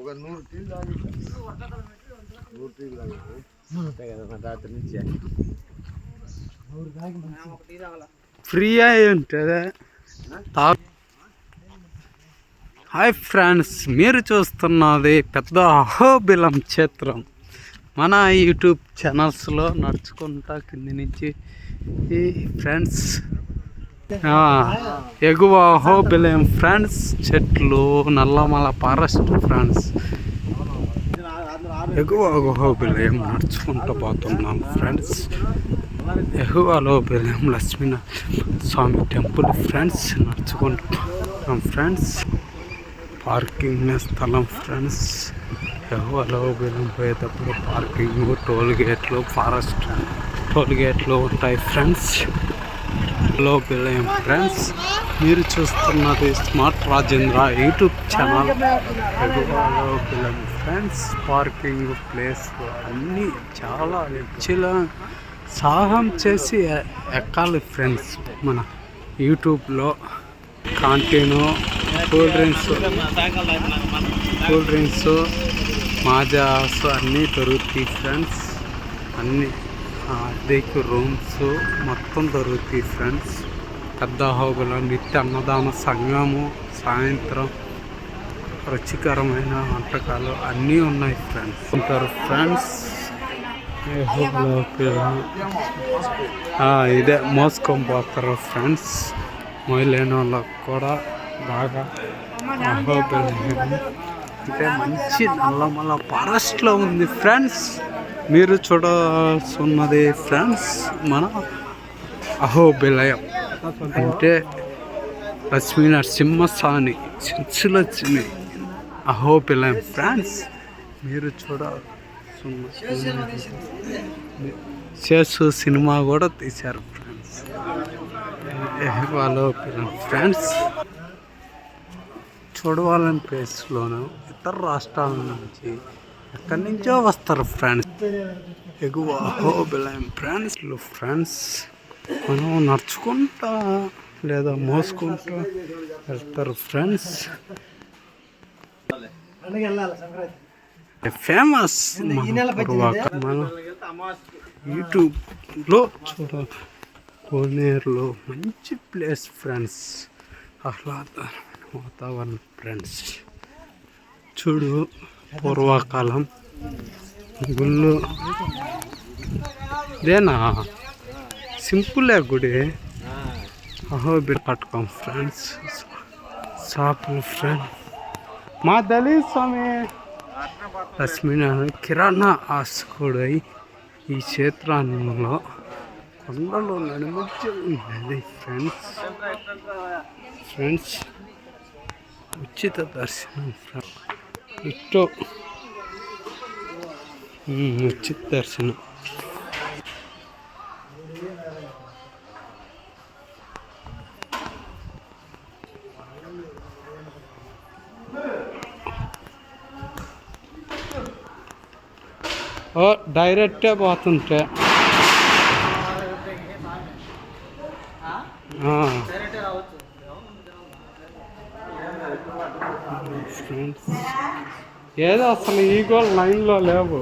ఒక నూరు టీలు తాగి నూరు టీలు తాగేది అంతే కదా మన రాత్రి నుంచి. ఫ్రీ అయి ఉంటుంది. తా హాయ్ ఫ్రెండ్స్ మీరు చూస్తున్నది పెద్ద అహోబిలం చిత్రం మన యూట్యూబ్ ఛానల్స్లో నడుచుకుంటా కింది నుంచి. ఈ ఫ్రెండ్స్ ఎగువ హోబిలేం ఫ్రెండ్స్ చెట్లు నల్లమల ఫారెస్ట్ ఫ్రెండ్స్ ఎగువ హోబిలేం నడుచుకుంటూ పోతున్నాం ఫ్రెండ్స్ ఎగువలో బెల్లం లక్ష్మీనారాయణ స్వామి టెంపుల్ ఫ్రెండ్స్ నడుచుకుంటున్నాం ఫ్రెండ్స్ పార్కింగ్ స్థలం ఫ్రెండ్స్ ఎగువలో బెల్లం పోయేటప్పుడు పార్కింగ్ టోల్ గేట్లు ఫారెస్ట్ టోల్ గేట్లు ఉంటాయి ఫ్రెండ్స్ హలో పిల్లయం ఫ్రెండ్స్ మీరు చూస్తున్నది smart Rajendra YouTube channel hello పిల్లయం friends parking place అన్నీ చాలా ఎచ్చిలా సాహం చేసి ఎక్కాలి ఫ్రెండ్స్ మన యూట్యూబ్లో canteen cool drinks cool drinks Maazas అన్నీ దొరుకుతాయి ఫ్రెండ్స్ అన్నీ అద్దెకు రూమ్స్ మొత్తం దొరుకుతాయి ఫ్రెండ్స్ పెద్ద హోగుల నిత్య అన్నదాన సంఘము సాయంత్రం రుచికరమైన వంటకాలు అన్నీ ఉన్నాయి ఫ్రెండ్స్ ఉంటారు ఫ్రెండ్స్ ఇదే మోసుకొని పోతారు ఫ్రెండ్స్ మొయలేని వాళ్ళకు కూడా బాగా అహోబిలం అంటే మంచి నల్లమల్ల ఫారెస్ట్లో ఉంది ఫ్రెండ్స్. మీరు చూడాల్సిన్నది ఫ్రెండ్స్ మన అహోబిలయం. అంటే లక్ష్మీ నరసింహస్వామి చిన్సులక్ష్మి అహోబిలయం. ఫ్రెండ్స్ మీరు చూడాల్సిన చేసు సినిమా కూడా తీశారు ఫ్రెండ్స్. వాళ్ళు ఫ్రెండ్స్ చూడవాలని ప్లేస్లోను ఇతర రాష్ట్రాల నుంచి ఎక్కడి నుంచో వస్తారు ఫ్రెండ్స్. ఎగువ అహోబిలయం ఫ్రెండ్స్ ఫ్రెండ్స్ మనం నడుచుకుంటా లేదా మోసుకుంటా వెళ్తారు ఫ్రెండ్స్. ఫేమస్ మన యూట్యూబ్లో చూడ కోనేరులో మంచి ప్లేస్ ఫ్రెండ్స్. ఆహ్లాదకరమైన వాతావరణం ఫ్రెండ్స్. చూడు పూర్వకాలం గుళ్ళు. ఇదేనా? సింపులే గుడి. అహోబిల్ పట్టుకోం ఫ్రెండ్స్. షాపులు ఫ్రెండ్. మా దళీ స్వామి లక్ష్మీనారాయణ కిరాణా ఆస్కుడై ఈ క్షేత్రంలో కొండలో నడిమించి ఉన్నది ఫ్రెండ్స్. ఫ్రెండ్స్ ఉచిత దర్శనం ఫ్రెండ్స్ ఇటు ఉమ్, ఉచిత దర్శనం ఓ డైరెక్టే పోతుంటే ఏదో అసలు ఈ గోల్ లైన్లో లేవు.